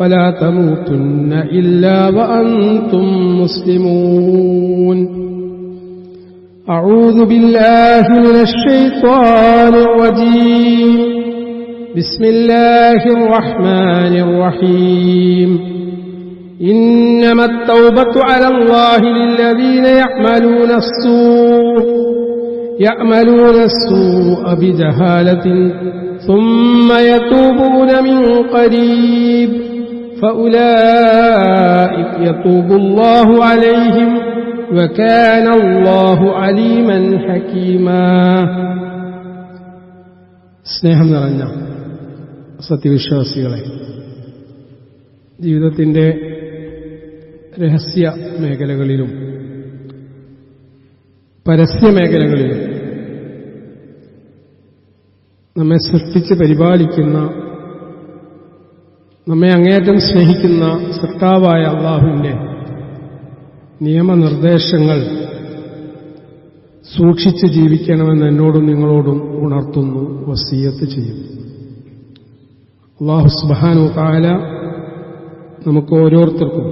ولا تموتن إلا وأنتم مسلمون. أعوذ بالله من الشيطان الرجيم. بسم الله الرحمن الرحيم. إنما التوبة على الله للذين يعملون السوء يعملون السوء بجهالة ثم يتوبون من قريب. فأولئك يتوب الله عليهم وكان الله عليما حكيما സ്നേഹം നിറഞ്ഞ സത്യവിശ്വാസികളെ ജീവിതത്തിൻ്റെ രഹസ്യ മേഖലകളിലും പരസ്യ മേഖലകളിലും നമ്മെ സൃഷ്ടിച്ച് പരിപാലിക്കുന്ന നമ്മെ അങ്ങേറ്റം സ്നേഹിക്കുന്ന സൃഷ്ടാവായ അള്ളാഹുവിന്റെ നിയമനിർദ്ദേശങ്ങൾ സൂക്ഷിച്ച് ജീവിക്കണമെന്ന് എന്നോടും നിങ്ങളോടും ഉണർത്തുന്നു വസീയത്ത് ചെയ്യും. അള്ളാഹു സുബാനു കാല നമുക്ക് ഓരോരുത്തർക്കും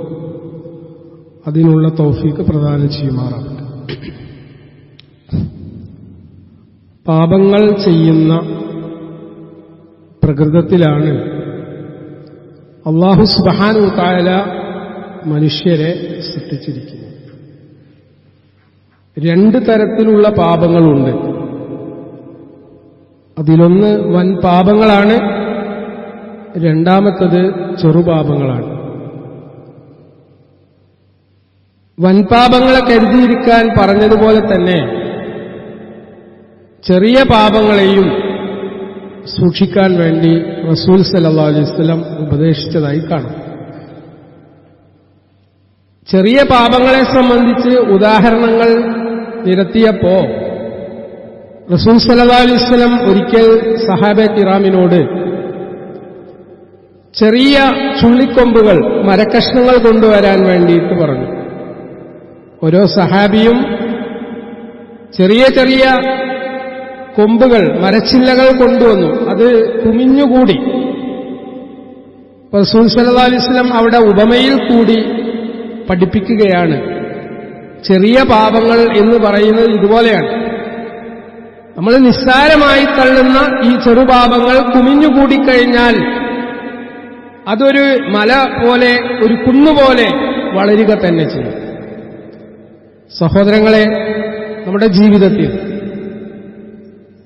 അതിനുള്ള തൗഫീക്ക് പ്രദാനം ചെയ്യുമാറാണ് പാപങ്ങൾ ചെയ്യുന്ന പ്രകൃതത്തിലാണ് അള്ളാഹു സുബാനു മനുഷ്യരെ സൃഷ്ടിച്ചിരിക്കുന്നു. രണ്ട് തരത്തിലുള്ള പാപങ്ങളുണ്ട്. അതിലൊന്ന് വൻ പാപങ്ങളാണ് രണ്ടാമത്തത് ചെറുപാപങ്ങളാണ് വൻപാപങ്ങളെ കരുതിയിരിക്കാൻ പറഞ്ഞതുപോലെ തന്നെ ചെറിയ പാപങ്ങളെയും സൂക്ഷിക്കാൻ വേണ്ടി റസൂൽ സല്ലാ അലൈവലം ഉപദേശിച്ചതായി കാണാം. ചെറിയ പാപങ്ങളെ സംബന്ധിച്ച് ഉദാഹരണങ്ങൾ നിരത്തിയപ്പോ റസൂൽ സല്ലാ അലൈവലം ഒരിക്കൽ സഹാബെ കിറാമിനോട് ചെറിയ ചുള്ളിക്കൊമ്പുകൾ മരക്കഷ്ണങ്ങൾ കൊണ്ടുവരാൻ വേണ്ടിയിട്ട് പറഞ്ഞു. ഓരോ സഹാബിയും ചെറിയ ചെറിയ കൊമ്പുകൾ മരച്ചില്ലകൾ കൊണ്ടുവന്നു. അത് കുമിഞ്ഞുകൂടി. റസൂൽ സല്ലാ അവിടെ ഉപമയിൽ കൂടി പഠിപ്പിക്കുകയാണ്. ചെറിയ പാപങ്ങൾ എന്ന് പറയുന്നത് ഇതുപോലെയാണ്. നമ്മൾ നിസ്സാരമായി തള്ളുന്ന ഈ ചെറുപാപങ്ങൾ കുമിഞ്ഞുകൂടിക്കഴിഞ്ഞാൽ അതൊരു മല പോലെ ഒരു കുന്നുപോലെ വളരുക തന്നെ ചെയ്യും. സഹോദരങ്ങളെ നമ്മുടെ ജീവിതത്തിൽ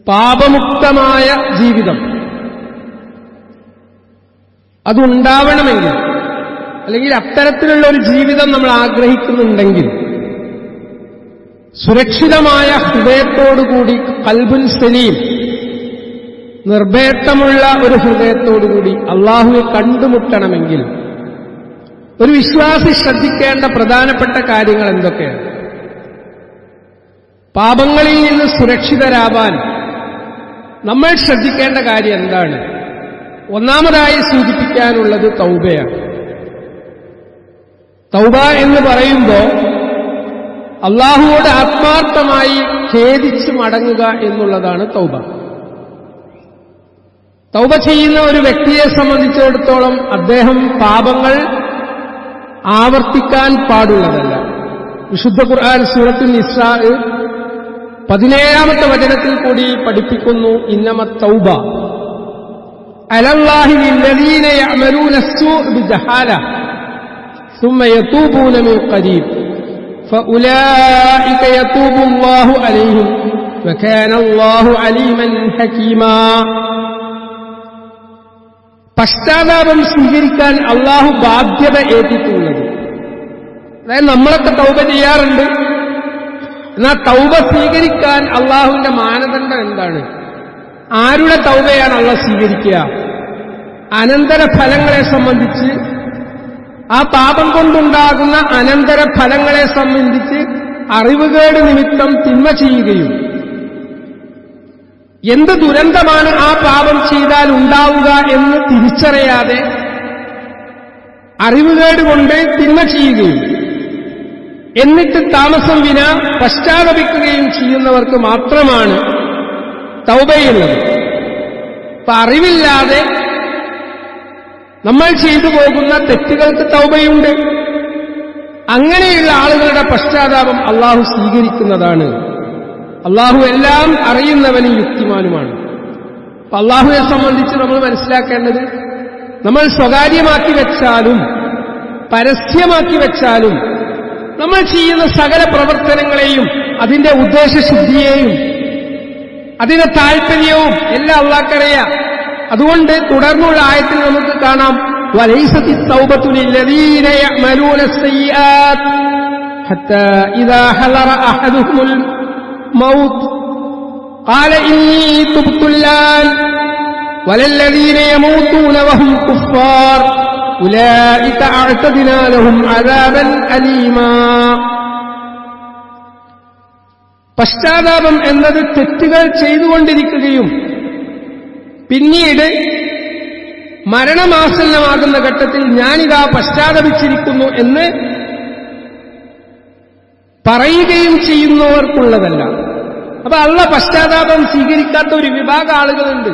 പാപമുക്തമായ ജീവിതം. അതുണ്ടാവണമെങ്കിൽ അല്ലെങ്കിൽ അത്തരത്തിലുള്ള ഒരു ജീവിതം നമ്മൾ ആഗ്രഹിക്കുന്നുണ്ടെങ്കിൽ സുരക്ഷിതമായ ഹൃദയത്തോടുകൂടി കൽബുൽ സലീം നിർഭേത്തമുള്ള ഒരു ഹൃദയത്തോടുകൂടി അള്ളാഹുവെ കണ്ടുമുട്ടണമെങ്കിൽ ഒരു വിശ്വാസി ശ്രദ്ധിക്കേണ്ട പ്രധാനപ്പെട്ട കാര്യങ്ങൾ എന്തൊക്കെയാണ്? പാപങ്ങളിൽ നിന്ന് സുരക്ഷിതരാവാൻ നമ്മൾ ശ്രദ്ധിക്കേണ്ട കാര്യം എന്താണ്? ഒന്നാമതായി സൂചിപ്പിക്കാനുള്ളത് തൗബയാണ്. തൗബ എന്ന് പറയുമ്പോൾ അള്ളാഹുവോട് ആത്മാർത്ഥമായി ഖേദിച്ച് മടങ്ങുക എന്നുള്ളതാണ് തൗബ. തൗബ ചെയ്യുന്ന ഒരു വ്യക്തിയെ സംബന്ധിച്ചിടത്തോളം അദ്ദേഹം പാപങ്ങൾ ആവർത്തിക്കാൻ പാടുള്ളതല്ല. വിശുദ്ധ ഖുർആൻ സൂറത്തുൽ നിസ്സാ പതിനേഴാമത്തെ വചനത്തിൽ കൂടി പഠിപ്പിക്കുന്നു ഇന്നമ തൗബ. പശ്ചാത്താപം സ്വീകരിക്കാൻ അള്ളാഹു ബാധ്യത ഏറ്റിട്ടുള്ളത്. അതായത് നമ്മളൊക്കെ തൗബ ചെയ്യാറുണ്ട് എന്നാൽ തൗബ സ്വീകരിക്കാൻ അള്ളാഹുവിന്റെ മാനദണ്ഡം എന്താണ്? ആരുടെ തൗബയാണ് അള്ളാഹ് സ്വീകരിക്കുക? അനന്തര ഫലങ്ങളെ സംബന്ധിച്ച് ആ പാപം കൊണ്ടുണ്ടാകുന്ന അനന്തര ഫലങ്ങളെ സംബന്ധിച്ച് അറിവുകേട് നിമിത്തം തിന്മ ചെയ്യുകയും എന്ത് ദുരന്തമാണ് ആ പാപം ചെയ്താൽ ഉണ്ടാവുക എന്ന് തിരിച്ചറിയാതെ അറിവുകേട് കൊണ്ട് തിന്മ ചെയ്യുകയും എന്നിട്ട് താമസം വിന പശ്ചാത്തപിക്കുകയും ചെയ്യുന്നവർക്ക് മാത്രമാണ് തൗബയുള്ളത്. അപ്പൊ അറിവില്ലാതെ നമ്മൾ ചെയ്തു പോകുന്ന തെറ്റുകൾക്ക് തൗബയുണ്ട്. അങ്ങനെയുള്ള ആളുകളുടെ പശ്ചാത്താപം അള്ളാഹു സ്വീകരിക്കുന്നതാണ്. അള്ളാഹു എല്ലാം അറിയുന്നവനും യുക്തിമാനുമാണ്. അപ്പൊ അള്ളാഹുവെ സംബന്ധിച്ച് നമ്മൾ മനസ്സിലാക്കേണ്ടത് നമ്മൾ സ്വകാര്യമാക്കി വെച്ചാലും പരസ്യമാക്കി വെച്ചാലും നമ്മൾ ചെയ്യുന്ന സകല പ്രവർത്തനങ്ങളെയും അതിന്റെ ഉദ്ദേശശുദ്ധിയെയും അതിന്റെ താല്പര്യവും എല്ലാം അള്ളാഹ്ക്കറിയാം അതുകൊണ്ട് തുടർന്നുള്ള ആയത്തിൽ നമുക്ക് കാണാം വലൈസത്തി തൗബത്തുലില്ലദീന യഅമലൂന السيئات حتى إذا حضر أحدهم الموت قال إني تبت الآن وللذين يموتون وهم كفار പശ്ചാത്താപം എന്നത് തെറ്റുകൾ ചെയ്തുകൊണ്ടിരിക്കുകയും പിന്നീട് മരണമാസന്നമാകുന്ന ഘട്ടത്തിൽ ഞാനിതാ പശ്ചാത്തപിച്ചിരിക്കുന്നു എന്ന് പറയുകയും ചെയ്യുന്നവർക്കുള്ളതല്ല. അപ്പൊ അള്ള പശ്ചാത്താപം സ്വീകരിക്കാത്ത ഒരു വിഭാഗം ആളുകളുണ്ട്.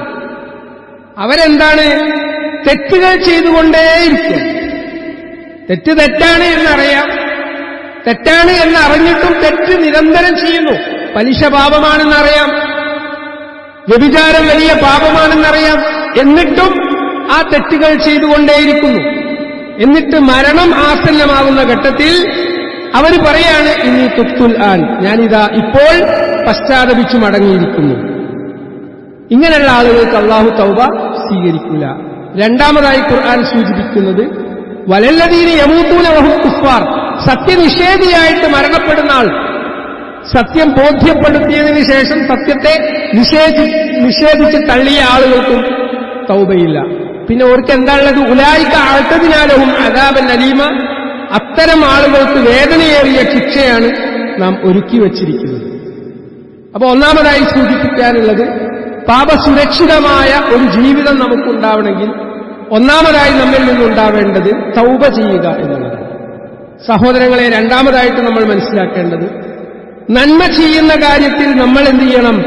അവരെന്താണ് തെറ്റുകൾ ചെയ്തുകൊണ്ടേയിരിക്കും. തെറ്റ് തെറ്റാണ് എന്നറിയാം. തെറ്റാണ് എന്നറിഞ്ഞിട്ടും തെറ്റ് നിരന്തരം ചെയ്യുന്നു. പലിശ പാപമാണെന്നറിയാം. വ്യഭിചാരം വലിയ പാപമാണെന്നറിയാം. എന്നിട്ടും ആ തെറ്റുകൾ ചെയ്തുകൊണ്ടേയിരിക്കുന്നു. എന്നിട്ട് മരണം ആസന്നമാകുന്ന ഘട്ടത്തിൽ അവർ പറയാണ് ഇനി തുത്തുൽ ആൻ. ഞാനിതാ ഇപ്പോൾ പശ്ചാത്തപിച്ചു മടങ്ങിയിരിക്കുന്നു. ഇങ്ങനെയുള്ള ആളുകൾക്ക് അള്ളാഹു തൗബ സ്വീകരിക്കില്ല രണ്ടാമതായി ഖുർആൻ സൂചിപ്പിക്കുന്നത് വലല്ലതീന് യമൂത്തൂന വഹു സത്യനിഷേധിയായിട്ട് മരണപ്പെടുന്ന ആൾ സത്യം ബോധ്യപ്പെടുത്തിയതിനു ശേഷം സത്യത്തെ നിഷേധി നിഷേധിച്ച് തള്ളിയ ആളുകൾക്കും തൗബയില്ല. പിന്നെ ഓർക്ക് എന്താണുള്ളത്? ഉലായിക്ക ആഴ്ത്തതിനാലവും അതാബൻ അലീമ. അത്തരം ആളുകൾക്ക് വേദനയേറിയ ശിക്ഷയാണ് നാം ഒരുക്കി വച്ചിരിക്കുന്നത് അപ്പൊ ഒന്നാമതായി സൂചിപ്പിക്കാനുള്ളത് പാപസുരക്ഷിതമായ ഒരു ജീവിതം നമുക്കുണ്ടാവണമെങ്കിൽ ഒന്നാമതായി നമ്മിൽ നിന്നുണ്ടാവേണ്ടത് തൗബ ചെയ്യുക എന്നുള്ളതാണ്. സഹോദരങ്ങളെ രണ്ടാമതായിട്ട് നമ്മൾ മനസ്സിലാക്കേണ്ടത് നന്മ ചെയ്യുന്ന കാര്യത്തിൽ നമ്മൾ എന്ത് ചെയ്യണം?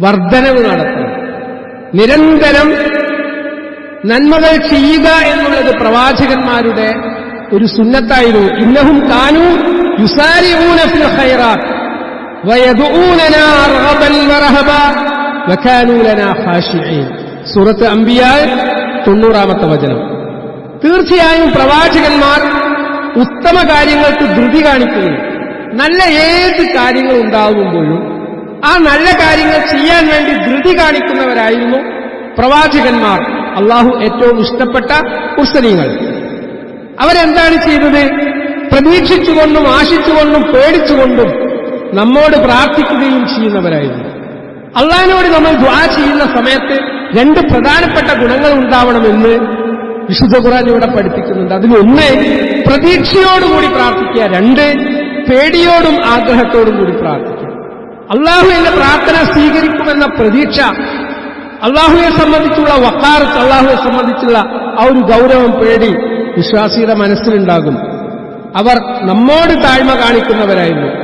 വർധനവ് നടത്തണം. നിരന്തരം നന്മകൾ ചെയ്യുക എന്നുള്ളത് പ്രവാചകന്മാരുടെ ഒരു സുന്നത്തായിരുന്നു. ഇന്നഹും കാനു യുസാരിഊന ഫിൽ സൂറത്ത് അമ്പിയായ തൊണ്ണൂറാമത്തെ വചനം. തീർച്ചയായും പ്രവാചകന്മാർ ഉത്തമ കാര്യങ്ങൾക്ക് ധൃതി കാണിക്കുന്നു നല്ല ഏത് കാര്യങ്ങൾ ഉണ്ടാകുമ്പോഴും ആ നല്ല കാര്യങ്ങൾ ചെയ്യാൻ വേണ്ടി ധൃതി കാണിക്കുന്നവരായിരുന്നു പ്രവാചകന്മാർ. അള്ളാഹു ഏറ്റവും ഇഷ്ടപ്പെട്ട മുസ്ലിങ്ങൾ അവരെന്താണ് ചെയ്തത്? പ്രതീക്ഷിച്ചുകൊണ്ടും ആശിച്ചുകൊണ്ടും പേടിച്ചുകൊണ്ടും നമ്മോട് പ്രാർത്ഥിക്കുകയും ചെയ്യുന്നവരായിരുന്നു. അള്ളഹാനോട് നമ്മൾ ദ്വാ ചെയ്യുന്ന സമയത്ത് രണ്ട് പ്രധാനപ്പെട്ട ഗുണങ്ങൾ ഉണ്ടാവണമെന്ന് വിശുദ്ധ ഖുറാൻ ഇവിടെ പഠിപ്പിക്കുന്നുണ്ട്. അതിലൊന്ന് പ്രതീക്ഷയോടുകൂടി പ്രാർത്ഥിക്കുക. രണ്ട് പേടിയോടും ആഗ്രഹത്തോടും കൂടി പ്രാർത്ഥിക്കുക. അള്ളാഹു എന്റെ പ്രാർത്ഥന സ്വീകരിക്കുമെന്ന പ്രതീക്ഷ അള്ളാഹുവെ സംബന്ധിച്ചുള്ള വക്കാറത്ത് അള്ളാഹുവെ സംബന്ധിച്ചുള്ള ആ ഒരു ഗൗരവം പേടി വിശ്വാസിയുടെ മനസ്സിലുണ്ടാകും. അവർ നമ്മോട് താഴ്മ കാണിക്കുന്നവരായിരുന്നു.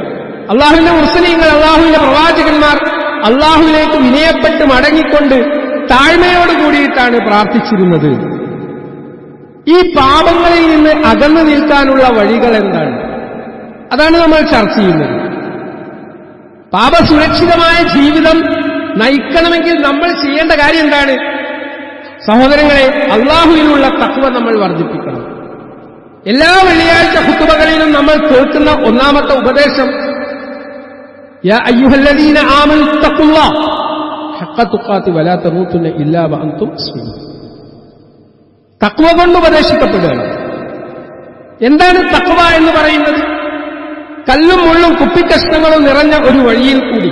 അള്ളാഹുവിന്റെ മുസ്ലിങ്ങൾ അള്ളാഹുവിന്റെ പ്രവാചകന്മാർ അള്ളാഹുവിലേക്ക് വിനയപ്പെട്ട് മടങ്ങിക്കൊണ്ട് താഴ്മയോട് കൂടിയിട്ടാണ് പ്രാർത്ഥിച്ചിരുന്നത്. ഈ പാപങ്ങളിൽ നിന്ന് അകന്നു നിൽക്കാനുള്ള വഴികൾ എന്താണ്? അതാണ് നമ്മൾ ചർച്ച ചെയ്യുന്നത്. പാപസുരക്ഷിതമായ ജീവിതം നയിക്കണമെങ്കിൽ നമ്മൾ ചെയ്യേണ്ട കാര്യം എന്താണ്? സഹോദരങ്ങളെ അള്ളാഹുവിനുള്ള തത്വ നമ്മൾ വർദ്ധിപ്പിക്കണം. എല്ലാ വെള്ളിയാഴ്ച കുത്തുവകളിലും നമ്മൾ കേൾക്കുന്ന ഒന്നാമത്തെ ഉപദേശം തക്വ കൊണ്ട് ഉപദേശിക്കപ്പെടുകയാണ്. എന്താണ് തക്വ എന്ന് പറയുന്നത്? കല്ലും മുള്ളും കുപ്പിക്കഷ്ണങ്ങളും നിറഞ്ഞ ഒരു വഴിയിൽ കൂടി.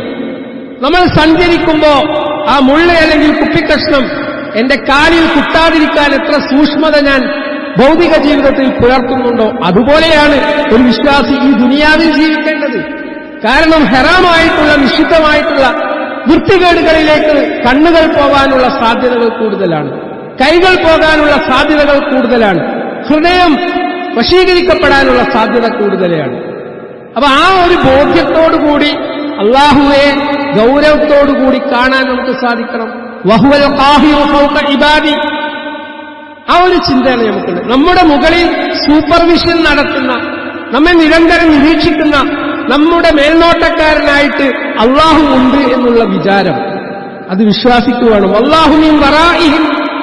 നമ്മൾ സഞ്ചരിക്കുമ്പോ ആ മുള്ള അല്ലെങ്കിൽ കുപ്പിക്കഷ്ണം എന്റെ കാലിൽ കുട്ടാതിരിക്കാൻ എത്ര സൂക്ഷ്മത ഞാൻ ഭൗതിക ജീവിതത്തിൽ പുലർത്തുന്നുണ്ടോ? അതുപോലെയാണ് ഒരു വിശ്വാസി ഈ ദുനിയാവിൽ ജീവിക്കേണ്ടത്. കാരണം ഹെറാമായിട്ടുള്ള നിഷിദ്ധമായിട്ടുള്ള വൃത്തികേടുകളിലേക്ക് കണ്ണുകൾ പോകാനുള്ള സാധ്യതകൾ കൂടുതലാണ്. കൈകൾ പോകാനുള്ള സാധ്യതകൾ കൂടുതലാണ്. ഹൃദയം വശീകരിക്കപ്പെടാനുള്ള സാധ്യത കൂടുതലാണ്. അപ്പൊ ആ ഒരു ബോധ്യത്തോടുകൂടി അള്ളാഹുവെ ഗൗരവത്തോടുകൂടി കാണാൻ നമുക്ക് സാധിക്കണം. ഇബാദി. ആ ഒരു ചിന്തയാണ് നമുക്കുണ്ട് നമ്മുടെ മുകളിൽ സൂപ്പർവിഷൻ നടത്തുന്ന നമ്മെ നിരന്തരം നിരീക്ഷിക്കുന്ന നമ്മുടെ മേൽനോട്ടക്കാരനായിട്ട് അള്ളാഹു ഉണ്ട് എന്നുള്ള വിചാരം. അത് വിശ്വാസിക്കുവാണ്. അള്ളാഹുമീൻ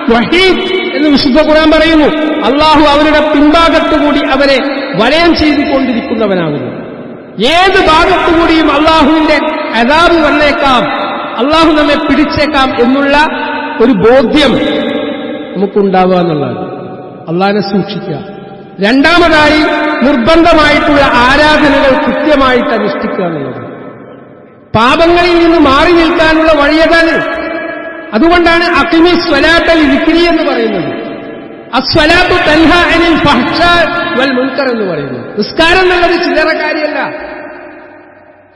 വഹീദ് എന്ന് വിശുദ്ധ ഖുർആൻ പറയുന്നു. അള്ളാഹു അവരുടെ പിൻഭാഗത്തുകൂടി അവരെ വലയം ചെയ്തുകൊണ്ടിരിക്കുന്നവനാകുന്നു. ഏത് ഭാഗത്തുകൂടിയും അള്ളാഹുവിന്റെ അതാബ് വന്നേക്കാം അള്ളാഹു നമ്മെ പിടിച്ചേക്കാം എന്നുള്ള ഒരു ബോധ്യം നമുക്കുണ്ടാവുക എന്നുള്ളതാണ്. അള്ളാഹിനെ സൂക്ഷിക്കുക. രണ്ടാമതായി നിർബന്ധമായിട്ടുള്ള ആരാധനകൾ കൃത്യമായിട്ട് അനുഷ്ഠിക്കുക എന്നുള്ളത്. പാപങ്ങളിൽ നിന്ന് മാറി നിൽക്കാനുള്ള വഴിയതാണ് അതുകൊണ്ടാണ് അക്കിമി സ്വലാത്തൽ വിക്രി എന്ന് പറയുന്നത്. അസ്വലാത്തു തൻഹ അനിൽ വൽ മുൻകർ എന്ന് പറയുന്നു നിസ്കാരം എന്നുള്ളത് ചില്ലറ കാര്യമല്ല.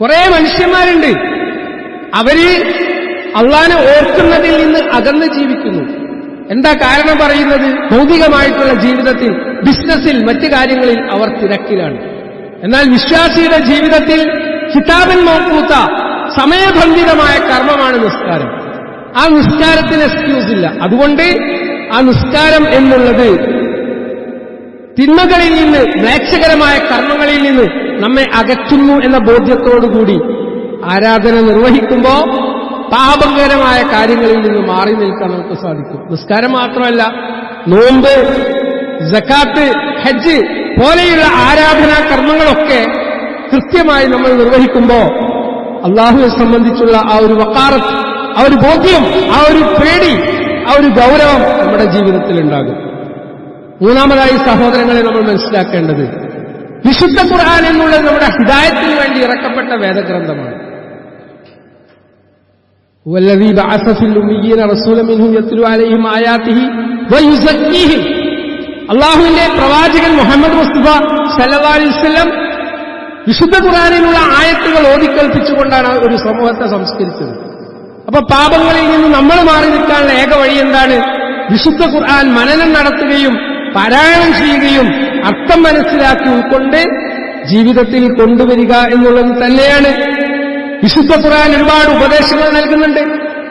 കുറെ മനുഷ്യന്മാരുണ്ട്. അവർ അള്ളാനെ ഓർക്കുന്നതിൽ നിന്ന് അകന്ന് ജീവിക്കുന്നു. എന്താ കാരണം പറയുന്നത്? ഭൗതികമായിട്ടുള്ള ജീവിതത്തിൽ ബിസിനസ്സിൽ മറ്റു കാര്യങ്ങളിൽ അവർ തിരക്കിലാണ്. എന്നാൽ വിശ്വാസിയുടെ ജീവിതത്തിൽ കിതാബൻ മോക്കൂത്ത സമയബന്ധിതമായ കർമ്മമാണ് നിസ്കാരം. ആ നിസ്കാരത്തിന് എക്സ്ക്യൂസ് ഇല്ല. അതുകൊണ്ട് ആ നിസ്കാരം എന്നുള്ളത് തിന്മകളിൽ നിന്ന് മ്ലേച്ഛകരമായ കർമ്മങ്ങളിൽ നിന്ന് നമ്മെ അകറ്റുന്നു എന്ന ബോധ്യത്തോടുകൂടി ആരാധന നിർവഹിക്കുമ്പോ പാപകരമായ കാര്യങ്ങളിൽ നിന്ന് മാറി നിൽക്കാൻ നമുക്ക് സാധിക്കും. നിസ്കാരം മാത്രമല്ല നോമ്പ് ജക്കാത്ത് ഹജ്ജ് പോലെയുള്ള ആരാധനാ കർമ്മങ്ങളൊക്കെ കൃത്യമായി നമ്മൾ നിർവഹിക്കുമ്പോൾ അള്ളാഹുവിനെ സംബന്ധിച്ചുള്ള ആ ഒരു വക്കാറത്ത് ആ ഒരു ബോധ്യം ആ ഒരു പേടി ആ ഒരു ഗൗരവം നമ്മുടെ ജീവിതത്തിൽ ഉണ്ടാകും. മൂന്നാമതായി സഹോദരങ്ങളെ നമ്മൾ മനസ്സിലാക്കേണ്ടത് വിശുദ്ധ ഖുർആൻ എന്നുള്ളത് നമ്മുടെ ഹിദായത്തിന് വേണ്ടി ഇറക്കപ്പെട്ട വേദഗ്രന്ഥമാണ്. والذي بعث في الأميين رسولا منهم يتلو عليهم آياته ويزكيهم അള്ളാഹുവിന്റെ പ്രവാചകൻ മുഹമ്മദ് മുസ്തഫ സല്ലല്ലാഹു അലൈഹി വസല്ലം വിശുദ്ധ ഖുർആനിലുള്ള ആയത്തുകൾ ഓതിക്കൽപ്പിച്ചുകൊണ്ടാണ് ഒരു സമൂഹത്തെ സംസ്കരിച്ചത് അപ്പൊ പാപങ്ങളിൽ നിന്ന് നമ്മൾ മാറി നിൽക്കാനുള്ള ഏക വഴി എന്താണ് വിശുദ്ധ ഖുർആൻ മനനം നടത്തുകയും പാരായണം ചെയ്യുകയും അർത്ഥം മനസ്സിലാക്കി ഉൾക്കൊണ്ട് ജീവിതത്തിൽ കൊണ്ടുവരിക എന്നുള്ളത് തന്നെയാണ് വിശുദ്ധ ഖുർആൻ ഒരുപാട് ഉപദേശങ്ങൾ നൽകുന്നുണ്ട്.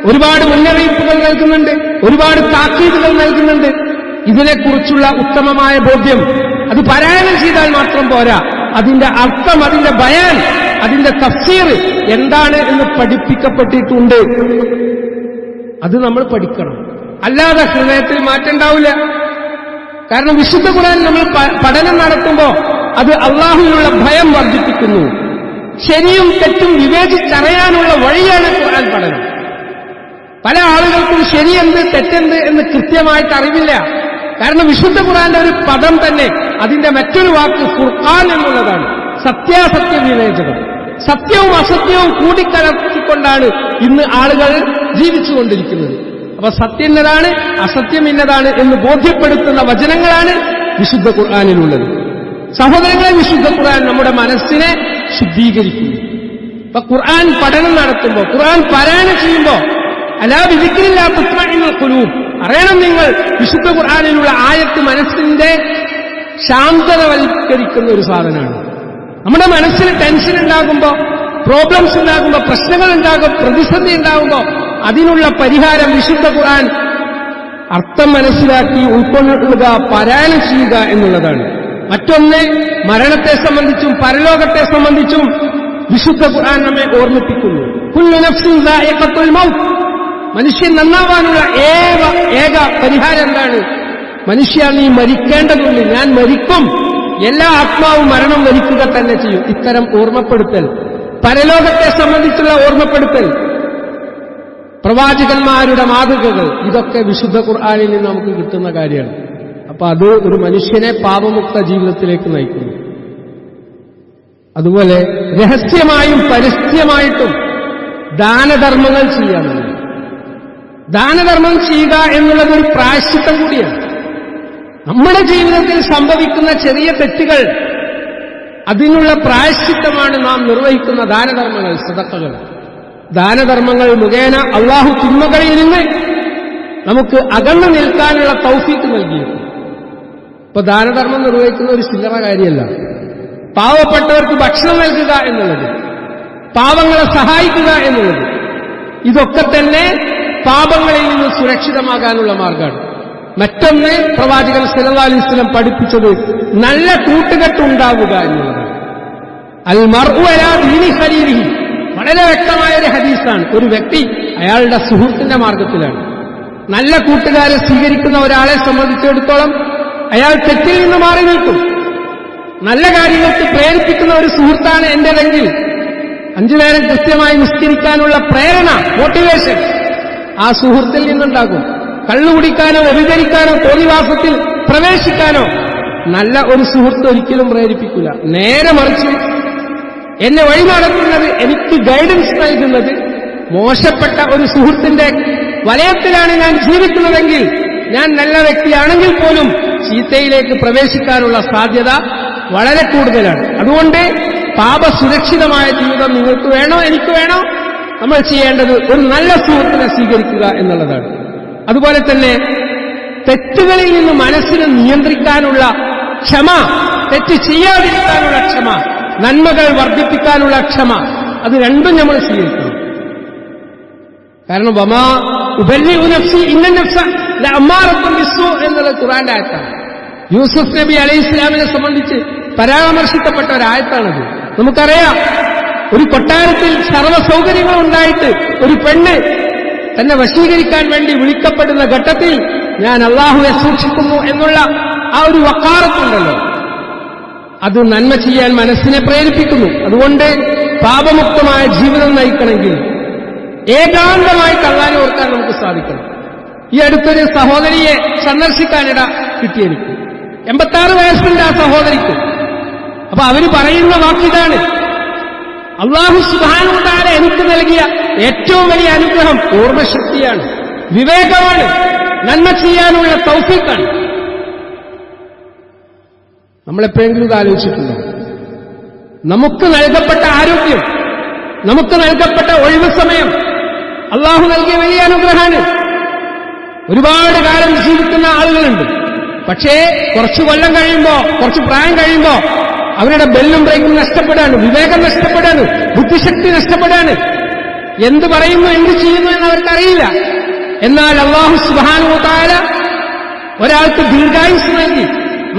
ഒരുപാട് മുന്നറിയിപ്പുകൾ നൽകുന്നുണ്ട്. ഒരുപാട് താക്കീതുകൾ നൽകുന്നുണ്ട്. ഇതിനെക്കുറിച്ചുള്ള ഉത്തമമായ ബോധ്യം അത് പാരായണം ചെയ്താൽ മാത്രം പോരാ. അതിന്റെ അർത്ഥം അതിന്റെ ബയാൻ അതിന്റെ തഫ്സീർ എന്താണ് എന്ന് പഠിപ്പിക്കപ്പെട്ടിട്ടുണ്ട്. അത് നമ്മൾ പഠിക്കണം. അല്ലാതെ ഹൃദയത്തിൽ മാറ്റണ്ടാവില്ല കാരണം വിശുദ്ധ ഖുർആൻ നമ്മൾ പഠനം നടത്തുമ്പോൾ അത് അള്ളാഹുവിനുള്ള ഭയം വർദ്ധിപ്പിക്കുന്നു. ശരിയും തെറ്റും വിവേചിച്ചറിയാനുള്ള വഴിയാണ് ഖുർആൻ പഠനം. പല ആളുകൾക്കും ശരിയെന്ത് തെറ്റെന്ത് എന്ന് കൃത്യമായിട്ട് അറിവില്ല. കാരണം വിശുദ്ധ ഖുർആന്റെ ഒരു പദം തന്നെ അതിന്റെ മറ്റൊരു വാക്ക് ഖുർആൻ എന്നുള്ളതാണ്. സത്യാസത്യ വിവേചനം. സത്യവും അസത്യവും കൂടിക്കലർത്തിക്കൊണ്ടാണ് ഇന്ന് ആളുകൾ ജീവിച്ചുകൊണ്ടിരിക്കുന്നത്. അപ്പൊ സത്യം ഇന്നതാണ് അസത്യം ഇന്നതാണ് എന്ന് ബോധ്യപ്പെടുത്തുന്ന വചനങ്ങളാണ് വിശുദ്ധ ഖുർആാനിലുള്ളത്. സഹോദരങ്ങളെ വിശുദ്ധ ഖുർആൻ നമ്മുടെ മനസ്സിനെ ശുദ്ധീകരിക്കുന്നു അപ്പൊ ഖുർആൻ പഠനം നടത്തുമ്പോൾ ഖുർആൻ പാരായണം ചെയ്യുമ്പോൾ അലാ വിധിക്കില്ലാത്ത കുലൂബ് അറിയണം നിങ്ങൾ വിശുദ്ധ ഖുർആാനിലുള്ള ആയത്ത് മനസ്സിന്റെ ശാന്തതവൽക്കരിക്കുന്ന ഒരു സാധനമാണ്. നമ്മുടെ മനസ്സിൽ ടെൻഷൻ ഉണ്ടാകുമ്പോൾ പ്രോബ്ലംസ് ഉണ്ടാകുമ്പോൾ പ്രശ്നങ്ങൾ ഉണ്ടാകും പ്രതിസന്ധി ഉണ്ടാകുമ്പോൾ അതിനുള്ള പരിഹാരം വിശുദ്ധ ഖുർആൻ അർത്ഥം മനസ്സിലാക്കി ഉൾക്കൊള്ളുക പാരായണം ചെയ്യുക എന്നുള്ളതാണ്. മറ്റൊന്ന് മരണത്തെ സംബന്ധിച്ചും പരലോകത്തെ സംബന്ധിച്ചും വിശുദ്ധ ഖുർആൻ നമ്മെ ഓർമ്മിപ്പിക്കുന്നു. മനുഷ്യൻ നന്നാവാനുള്ള ഏക ഏക പരിഹാരം എന്താണ്? മനുഷ്യ നീ മരിക്കേണ്ടതുണ്ട് ഞാൻ മരിക്കും. എല്ലാ ആത്മാവും മരണം വരിക്കുക തന്നെ ചെയ്യും. ഇത്തരം ഓർമ്മപ്പെടുത്തൽ. പരലോകത്തെ സംബന്ധിച്ചുള്ള ഓർമ്മപ്പെടുത്തൽ. പ്രവാചകന്മാരുടെ മാതൃകകൾ. ഇതൊക്കെ വിശുദ്ധ ഖുർആാനിൽ നിന്ന് നമുക്ക് കിട്ടുന്ന കാര്യമാണ്. അപ്പൊ അത് ഒരു മനുഷ്യനെ പാപമുക്ത ജീവിതത്തിലേക്ക് നയിക്കുന്നു. അതുപോലെ രഹസ്യമായും പരസ്യമായിട്ടും ദാനധർമ്മങ്ങൾ ചെയ്യാമെന്ന് ദാനധർമ്മം ചെയ്യുക എന്നുള്ളത് ഒരു പ്രായശ്ചിത്തം കൂടിയാണ്. നമ്മുടെ ജീവിതത്തിൽ സംഭവിക്കുന്ന ചെറിയ തെറ്റുകൾ അതിനുള്ള പ്രായശ്ചിത്തമാണ് നാം നിർവഹിക്കുന്ന ദാനധർമ്മങ്ങൾ സതക്കകൾ ദാനധർമ്മങ്ങൾ മുഖേന അള്ളാഹു തിന്മകളിൽ നിന്ന് നമുക്ക് അകന്നു നിൽക്കാനുള്ള തൗഫീക്ക് നൽകിയിരുന്നു ഇപ്പൊ ദാനധർമ്മം നിർവഹിക്കുന്ന ഒരു ചില്ലറ കാര്യമല്ല. പാവപ്പെട്ടവർക്ക് ഭക്ഷണം നൽകുക എന്നുള്ളത് പാവങ്ങളെ സഹായിക്കുക എന്നുള്ളത് ഇതൊക്കെ തന്നെ പാപങ്ങളിൽ നിന്ന് സുരക്ഷിതമാകാനുള്ള മാർഗമാണ്. മറ്റൊന്ന് പ്രവാചകൻ സല്ലല്ലാഹു അലൈഹി വസല്ലം പഠിപ്പിച്ചത് നല്ല കൂട്ടുകെട്ടുണ്ടാവുക എന്നുള്ളതാണ്. അൽ ഖലീലിഹി. വളരെ വ്യക്തമായ ഒരു ഹദീസാണ്. ഒരു വ്യക്തി അയാളുടെ സുഹൃത്തിന്റെ മാർഗത്തിലാണ്. നല്ല കൂട്ടുകാരെ സ്വീകരിക്കുന്ന ഒരാളെ സംബന്ധിച്ചിടത്തോളം അയാൾ തെറ്റിൽ നിന്ന് മാറി നിൽക്കും. നല്ല കാര്യങ്ങൾക്ക് പ്രേരിപ്പിക്കുന്ന ഒരു സുഹൃത്താണ് എന്റേതെങ്കിൽ അഞ്ചു നേരം കൃത്യമായി നിസ്കരിക്കാനുള്ള പ്രേരണ മോട്ടിവേഷൻ ആ സുഹൃത്തിൽ നിന്നുണ്ടാകും. കള്ളു കുടിക്കാനോ വ്യഭിചരിക്കാനോ തോന്നിവാസത്തിൽ പ്രവേശിക്കാനോ നല്ല ഒരു സുഹൃത്ത് ഒരിക്കലും പ്രേരിപ്പിക്കില്ല നേരെ മറിച്ച് എന്നെ വഴി നടത്തുന്നത് എനിക്ക് ഗൈഡൻസ് നൽകുന്നത് മോശപ്പെട്ട ഒരു സുഹൃത്തിന്റെ വലയത്തിലാണ് ഞാൻ ജീവിക്കുന്നതെങ്കിൽ ഞാൻ നല്ല വ്യക്തിയാണെങ്കിൽ പോലും ചീത്തയിലേക്ക് പ്രവേശിക്കാനുള്ള സാധ്യത വളരെ കൂടുതലാണ്. അതുകൊണ്ട് പാപ സുരക്ഷിതമായ ജീവിതം നിങ്ങൾക്ക് വേണോ? എനിക്ക് വേണോ? നമ്മൾ ചെയ്യേണ്ടത് ഒരു നല്ല സുഹൃത്തിനെ സ്വീകരിക്കുക എന്നുള്ളതാണ്. അതുപോലെ തന്നെ തെറ്റുകളിൽ നിന്ന് മനസ്സിനെ നിയന്ത്രിക്കാനുള്ള ക്ഷമ തെറ്റ് ചെയ്യാതിരിക്കാനുള്ള ക്ഷമ നന്മകൾ വർദ്ധിപ്പിക്കാനുള്ള ക്ഷമ അത് രണ്ടും നമ്മൾ സ്വീകരിക്കണം. കാരണം വമാ എന്നുള്ള ഖുറാന്റെ ആയത്താണ്. യൂസുഫ് നബി അലൈഹി ഇസ്ലാമിനെ സംബന്ധിച്ച് പരാമർശിക്കപ്പെട്ട ഒരായത്താണത്. നമുക്കറിയാം ഒരു കൊട്ടാരത്തിൽ സർവ സൗകര്യങ്ങളും ഉണ്ടായിട്ട് ഒരു പെണ്ണ് തന്നെ വശീകരിക്കാൻ വേണ്ടി വിളിക്കപ്പെടുന്ന ഘട്ടത്തിൽ ഞാൻ അള്ളാഹുവെ സൂക്ഷിക്കുന്നു എന്നുള്ള ആ ഒരു വക്കാറത്തുണ്ടല്ലോ. അത് നന്മ ചെയ്യാൻ മനസ്സിനെ പ്രേരിപ്പിക്കുന്നു. അതുകൊണ്ട് പാപമുക്തമായ ജീവിതം നയിക്കണമെങ്കിൽ ഏകാന്തമായി കള്ളാനെ ഓർക്കാൻ നമുക്ക് സാധിക്കണം. ഈ അടുത്തൊരു സഹോദരിയെ സന്ദർശിക്കാനിട കിട്ടിയെനിക്ക്. എൺപത്താറ് വയസ്സുണ്ട് ആ സഹോദരിക്ക്. അപ്പൊ അവർ പറയുന്ന വാക്കിതാണ്. അള്ളാഹു സുധാനുണ്ടാരെ എനിക്ക് നൽകിയ ഏറ്റവും വലിയ അനുഗ്രഹം ഓർമ്മശക്തിയാണ്. വിവേകമാണ്. നന്മ ചെയ്യാനുള്ള തൗഫീക്കാണ് നമ്മളെപ്പോഴെങ്കിലും ഇത് ആലോചിച്ചിട്ടുണ്ടോ? നമുക്ക് നൽകപ്പെട്ട ആരോഗ്യം നമുക്ക് നൽകപ്പെട്ട ഒഴിവ് സമയം അള്ളാഹു നൽകിയ വലിയ അനുഗ്രഹമാണ്. ഒരുപാട് കാലം ജീവിക്കുന്ന ആളുകളുണ്ട്. പക്ഷേ കുറച്ചു കൊല്ലം കഴിയുമ്പോ കുറച്ച് പ്രായം കഴിയുമ്പോ അവരുടെ ബെല്ലും ബ്രേക്കും നഷ്ടപ്പെടാണ് വിവേകം നഷ്ടപ്പെടാണ് ബുദ്ധിശക്തി നഷ്ടപ്പെടാണ് എന്ത് പറയുന്നു എന്ത് ചെയ്യുന്നു എന്ന് അവർക്കറിയില്ല എന്നാൽ അള്ളാഹു സുബാനുതാല ഒരാൾക്ക് ദീർഘായുസ് നൽകി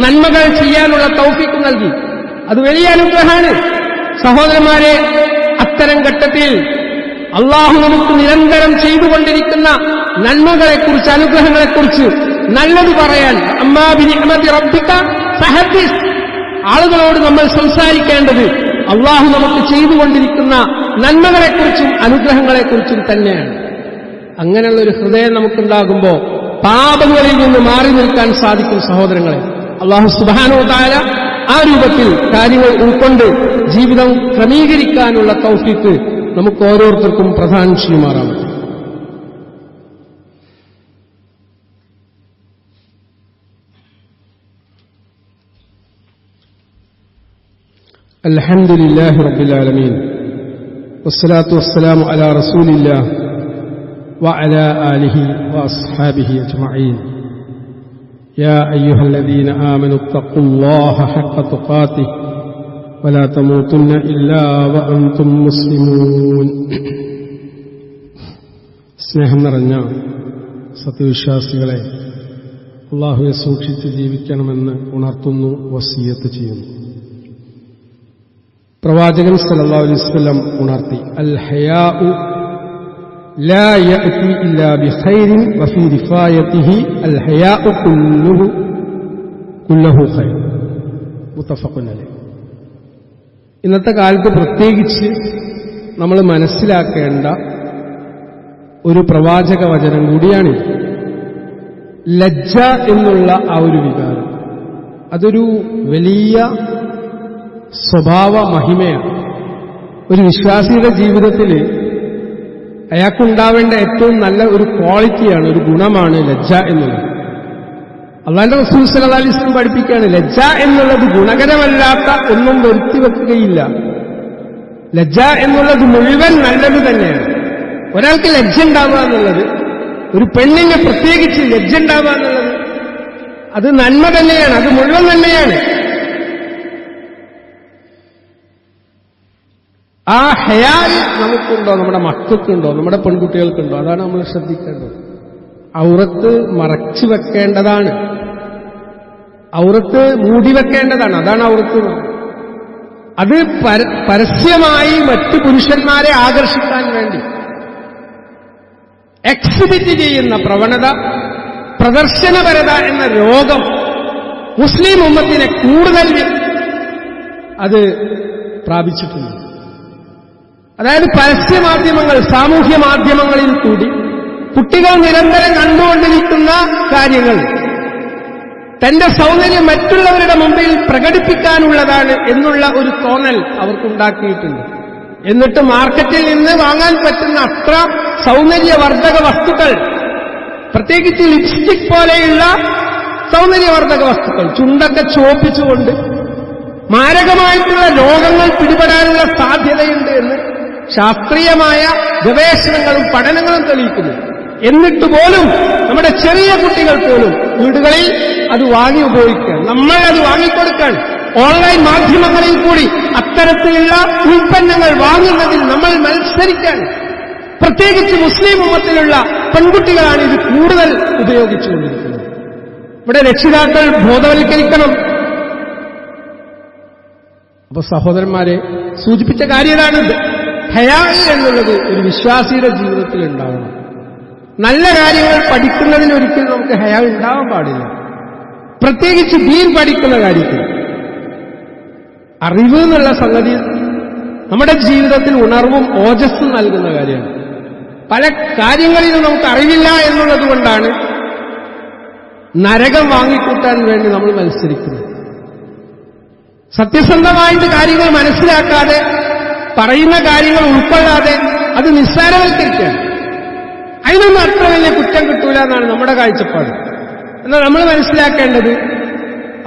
നന്മകൾ ചെയ്യാനുള്ള തൗഫീക്ക് നൽകി. അത് വലിയ അനുഗ്രഹമാണ്. സഹോദരന്മാരെ അത്തരം ഘട്ടത്തിൽ അള്ളാഹു നമുക്ക് നിരന്തരം ചെയ്തുകൊണ്ടിരിക്കുന്ന നന്മകളെക്കുറിച്ച് അനുഗ്രഹങ്ങളെക്കുറിച്ച് നല്ലത് പറയാൻ അമ്മാബിനി റബ്ബിക്ക സഹദീസ് ആളുകളോട് നമ്മൾ സംസാരിക്കേണ്ടത് അള്ളാഹു നമുക്ക് ചെയ്തുകൊണ്ടിരിക്കുന്ന നന്മകളെക്കുറിച്ചും അനുഗ്രഹങ്ങളെക്കുറിച്ചും തന്നെയാണ്. അങ്ങനെയുള്ള ഒരു ഹൃദയം നമുക്കുണ്ടാകുമ്പോൾ പാപങ്ങളിൽ നിന്ന് മാറി നിൽക്കാൻ സാധിക്കും സഹോദരങ്ങളെ. അള്ളാഹു സുബാനോ താര ആ രൂപത്തിൽ കാര്യങ്ങൾ ഉൾക്കൊണ്ട് ജീവിതം ക്രമീകരിക്കാനുള്ള തൗഫീക്ക് നമുക്ക് ഓരോരുത്തർക്കും പ്രധാനം ചെയ്യുമാറാവട്ടെ الحمد لله رب العالمين والصلاة والسلام على رسول الله وعلى آله وأصحابه أجمعين يا أيها الذين آمنوا اتقوا الله حق تقاته ولا تموتن إلا وأنتم مسلمون സ്നേഹം നിറഞ്ഞ സത്യവിശ്വാസികളെ അള്ളാഹുവെ സൂക്ഷിച്ച് ജീവിക്കണമെന്ന് ഉണർത്തുന്നു വസീയത്ത് ചെയ്യുന്നു പ്രവാചകൻ സല്ലല്ലാഹു അലൈഹി വസല്ലം ഉണർത്തി അൽ ഹയാഉ لا يأتي إلا بخير وفي رفايته الحياء كله كله خير മുത്തഫക്കുനലെ ഇന്നത്തെ കാലത്ത് പ്രത്യേകിച്ച് നമ്മൾ മനസ്സിലാക്കേണ്ട ഒരു പ്രവാചക വചനം കൂടിയാണ് ലജ്ജ എന്നുള്ള ആ ഒരു വികാരം. അതൊരു വലിയ സ്വഭാവ മഹിമയാണ്. ഒരു വിശ്വാസിയുടെ ജീവിതത്തിൽ അയാൾക്കുണ്ടാവേണ്ട ഏറ്റവും നല്ല ഒരു ക്വാളിറ്റിയാണ് ഒരു ഗുണമാണ് ലജ്ജ എന്നുള്ളത്. അള്ളാന്റെ റസൂൽ വസല്ലം പഠിപ്പിക്കുകയാണ് ലജ്ജ എന്നുള്ളത് ഗുണകരമല്ലാത്ത ഒന്നും വരുത്തി വെക്കുകയില്ല. ലജ്ജ എന്നുള്ളത് മുഴുവൻ നല്ലത് തന്നെയാണ്. ഒരാൾക്ക് ലജ്ജ ഉണ്ടാവുക എന്നുള്ളത് ഒരു പെണ്ണിന് പ്രത്യേകിച്ച് ലജ്ജ ഉണ്ടാവുക എന്നുള്ളത് അത് നന്മ തന്നെയാണ് അത് മുഴുവൻ തന്നെയാണ് ആ ഹയാൽ നമുക്കുണ്ടോ? നമ്മുടെ മക്കൾക്കുണ്ടോ? നമ്മുടെ പെൺകുട്ടികൾക്കുണ്ടോ? അതാണ് നമ്മൾ ശ്രദ്ധിക്കേണ്ടത്. ഔറത്ത് മറച്ചു വെക്കേണ്ടതാണ്. ഔറത്ത് മൂടി വെക്കേണ്ടതാണ്. അതാണ് ഔറത്ത്. അത് പരസ്യമായി മറ്റു പുരുഷന്മാരെ ആകർഷിക്കാൻ വേണ്ടി. എക്സിബിറ്റ് ചെയ്യുന്ന പ്രവണത പ്രദർശനപരത എന്ന രോഗം മുസ്ലിം ഉമ്മത്തിനെ കൂടുതൽ അത് പ്രാപിച്ചിട്ടുണ്ട്. അതായത് പരസ്യമാധ്യമങ്ങൾ സാമൂഹ്യ മാധ്യമങ്ങളിൽ കൂടി കുട്ടികൾ നിരന്തരം കണ്ടുകൊണ്ടിരിക്കുന്ന കാര്യങ്ങൾ. തന്റെ സൗന്ദര്യം മറ്റുള്ളവരുടെ മുമ്പിൽ പ്രകടിപ്പിക്കാനുള്ളതാണ് എന്നുള്ള ഒരു തോന്നൽ അവർക്കുണ്ടാക്കിയിട്ടുണ്ട്. എന്നിട്ട് മാർക്കറ്റിൽ നിന്ന് വാങ്ങാൻ പറ്റുന്ന അത്ര സൗന്ദര്യവർദ്ധക വസ്തുക്കൾ പ്രത്യേകിച്ച് ലിപ്സ്റ്റിക് പോലെയുള്ള സൗന്ദര്യവർദ്ധക വസ്തുക്കൾ ചുണ്ടൊക്കെ ചോപ്പിച്ചുകൊണ്ട് മാരകമായിട്ടുള്ള രോഗങ്ങൾ പിടിപെടാനുള്ള സാധ്യതയുണ്ട് എന്ന് ശാസ്ത്രീയമായ ഗവേഷണങ്ങളും പഠനങ്ങളും തെളിയിക്കുന്നു. എന്നിട്ട് പോലും നമ്മുടെ ചെറിയ കുട്ടികൾ പോലും വീടുകളിൽ അത് വാങ്ങി ഉപയോഗിക്കാൻ നമ്മൾ അത് വാങ്ങിക്കൊടുക്കാൻ ഓൺലൈൻ മാധ്യമങ്ങളിൽ കൂടി അത്തരത്തിലുള്ള ഉൽപ്പന്നങ്ങൾ വാങ്ങുന്നതിൽ നമ്മൾ മത്സരിക്കാൻ പ്രത്യേകിച്ച് മുസ്ലിം ഉമ്മത്തിലുള്ള പെൺകുട്ടികളാണ് ഇത് കൂടുതൽ ഉപയോഗിച്ചുകൊണ്ടിരിക്കുന്നത്. ഇവിടെ രക്ഷിതാക്കൾ ബോധവൽക്കരിക്കണം. അപ്പൊ സഹോദരന്മാരെ സൂചിപ്പിച്ച കാര്യമാണിത് ഹയാ എന്നുള്ളത് ഒരു വിശ്വാസിയുടെ ജീവിതത്തിൽ ഉണ്ടാവണം. നല്ല കാര്യങ്ങൾ പഠിക്കുന്നതിന് ഒരിക്കലും നമുക്ക് ഹയാ ഉണ്ടാവാൻ പാടില്ല. പ്രത്യേകിച്ച് ദീൻ പഠിക്കുന്ന കാര്യത്തിൽ. അറിവ് എന്നുള്ള സംഗതി നമ്മുടെ ജീവിതത്തിൽ ഉണർവും ഓജസ്സും നൽകുന്ന കാര്യമാണ്. പല കാര്യങ്ങളിലും നമുക്ക് അറിവില്ല എന്നുള്ളത് കൊണ്ടാണ് നരകം വാങ്ങിക്കൂട്ടാൻ വേണ്ടി നമ്മൾ മത്സരിക്കുന്നത്. സത്യസന്ധമായിട്ട് കാര്യങ്ങൾ മനസ്സിലാക്കാതെ പറയുന്ന കാര്യങ്ങൾ ഉൾക്കൊള്ളാതെ അത് നിസ്സാരവൽക്കരിക്കുകയാണ്. അതിനൊന്നും അത്ര വലിയ കുറ്റം കിട്ടൂല എന്നാണ് നമ്മുടെ കാഴ്ചപ്പാട്. എന്നാൽ നമ്മൾ മനസ്സിലാക്കേണ്ടത്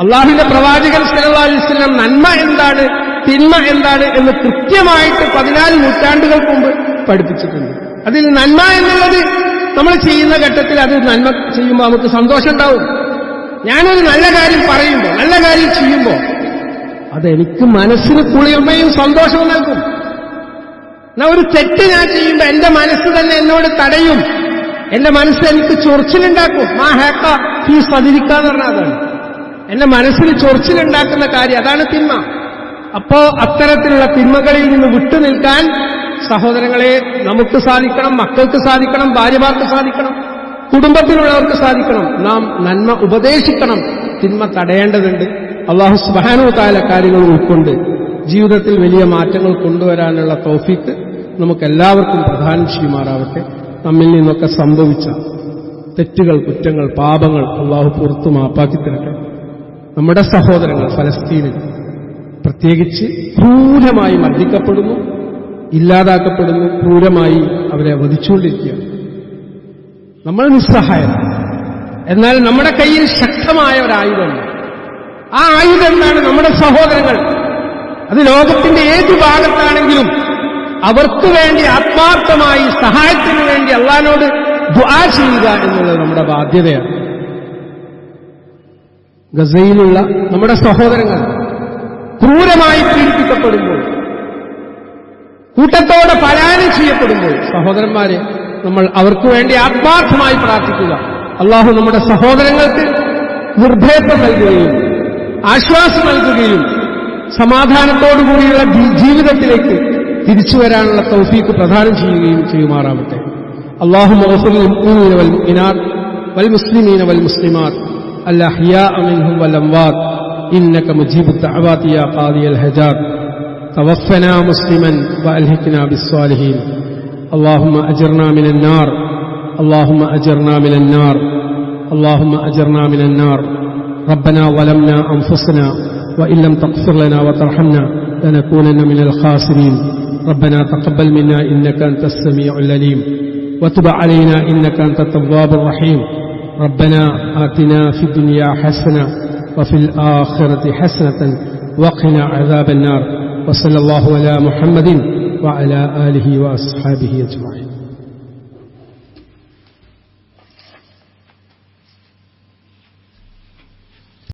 അള്ളാഹുവിന്റെ പ്രവാചകൻ സ്ഥലം നന്മ എന്താണ് തിന്മ എന്താണ് എന്ന് കൃത്യമായിട്ട് പതിനാല് നൂറ്റാണ്ടുകൾക്ക് മുമ്പ് പഠിപ്പിച്ചിട്ടുണ്ട്. അതിൽ നന്മ എന്നുള്ളത് നമ്മൾ ചെയ്യുന്ന ഘട്ടത്തിൽ അത് നന്മ ചെയ്യുമ്പോൾ നമുക്ക് സന്തോഷം ഉണ്ടാവും ഞാനൊരു നല്ല കാര്യം പറയുമ്പോൾ നല്ല കാര്യം ചെയ്യുമ്പോൾ അതെനിക്ക് മനസ്സിന് കുളിർമയും സന്തോഷവും നൽകും. എന്നാ ഒരു തെറ്റ് ഞാൻ ചെയ്യുമ്പോ എന്റെ മനസ്സ് തന്നെ എന്നോട് തടയും. എന്റെ മനസ്സ് എനിക്ക് ചൊറിച്ചിലുണ്ടാക്കും. മാ ഹേക്ക ഫീ സതിരിക്കാന്ന് പറഞ്ഞാൽ അതാണ്. എന്റെ മനസ്സിന് ചൊറിച്ചിലുണ്ടാക്കുന്ന കാര്യം അതാണ് തിന്മ. അപ്പോ അത്തരത്തിലുള്ള തിന്മകളിൽ നിന്ന് വിട്ടുനിൽക്കാൻ സഹോദരങ്ങളെ നമുക്ക് സാധിക്കണം മക്കൾക്ക് സാധിക്കണം ഭാര്യമാർക്ക് സാധിക്കണം കുടുംബത്തിലുള്ളവർക്ക് സാധിക്കണം. നാം നന്മ ഉപദേശിക്കണം. തിന്മ തടയേണ്ടതുണ്ട്. അള്ളാഹു സുബാനു കാല കാര്യങ്ങൾ ഉൾക്കൊണ്ട് ജീവിതത്തിൽ വലിയ മാറ്റങ്ങൾ കൊണ്ടുവരാനുള്ള തൗഫീക്ക് നമുക്കെല്ലാവർക്കും പ്രധാനം ചെയ്യുമാറാവട്ടെ നമ്മിൽ നിന്നൊക്കെ സംഭവിച്ച തെറ്റുകൾ കുറ്റങ്ങൾ പാപങ്ങൾ അള്ളാഹു പുറത്തു മാപ്പാക്കി തരട്ടെ. നമ്മുടെ സഹോദരങ്ങൾ ഫലസ്തീനിൽ പ്രത്യേകിച്ച് ക്രൂരമായി മർദ്ദിക്കപ്പെടുന്നു ഇല്ലാതാക്കപ്പെടുന്നു ക്രൂരമായി അവരെ വധിച്ചുകൊണ്ടിരിക്കുകയാണ് നമ്മൾ നിസ്സഹായം എന്നാൽ നമ്മുടെ കയ്യിൽ ശക്തമായ ഒരു ആയുധമുണ്ട്. ആ ആയുധം എന്താണ് നമ്മുടെ സഹോദരങ്ങൾ? അത് ലോകത്തിന്റെ ഏത് ഭാഗത്താണെങ്കിലും അവർക്ക് വേണ്ടി ആത്മാർത്ഥമായി സഹായത്തിന് വേണ്ടി അള്ളഹാനോട് ദുആ ചെയ്യുക എന്നുള്ളത് നമ്മുടെ ബാധ്യതയാണ്. ഗസയിലുള്ള നമ്മുടെ സഹോദരങ്ങൾ ക്രൂരമായി പീഡിപ്പിക്കപ്പെടുമ്പോൾ കൂട്ടത്തോടെ പലായനം ചെയ്യപ്പെടുമ്പോൾ സഹോദരന്മാരെ നമ്മൾ അവർക്ക് വേണ്ടി ആത്മാർത്ഥമായി പ്രാർത്ഥിക്കുക. അള്ളാഹു നമ്മുടെ സഹോദരങ്ങൾക്ക് നിർഭയത്വം നൽകുകയും ആശ്വാസം നൽകുകയും സമാധാനത്തോടുകൂടിയുള്ള ജീവിതത്തിലേക്ക് തിരിച്ചു വരാനുള്ള തൗഫീക്ക് പ്രദാനം ചെയ്യുകയും ചെയ്യുമാറാവട്ടെ അള്ളാഹു والمؤمنات والمسلمين والمسلمات الأحياء منهم والأموات إنك مجيب الدعوات يا قاضي الهجات توفنا مسلما وألهكنا بالصالحين اللهم أجرنا من النار اللهم أجرنا من النار اللهم أجرنا من النار ربنا ظلمنا أنفسنا وإن لم تغفر لنا وترحمنا لنكونن من الخاسرين ربنا تقبل منا إنك أنت السميع العليم. وتب علينا إنك أنت التواب الرحيم. ربنا آتنا في الدنيا حسنة وفي الآخرة حسنة وقنا عذاب النار. وصلى الله على محمد وعلى آله وأصحابه أجمعين.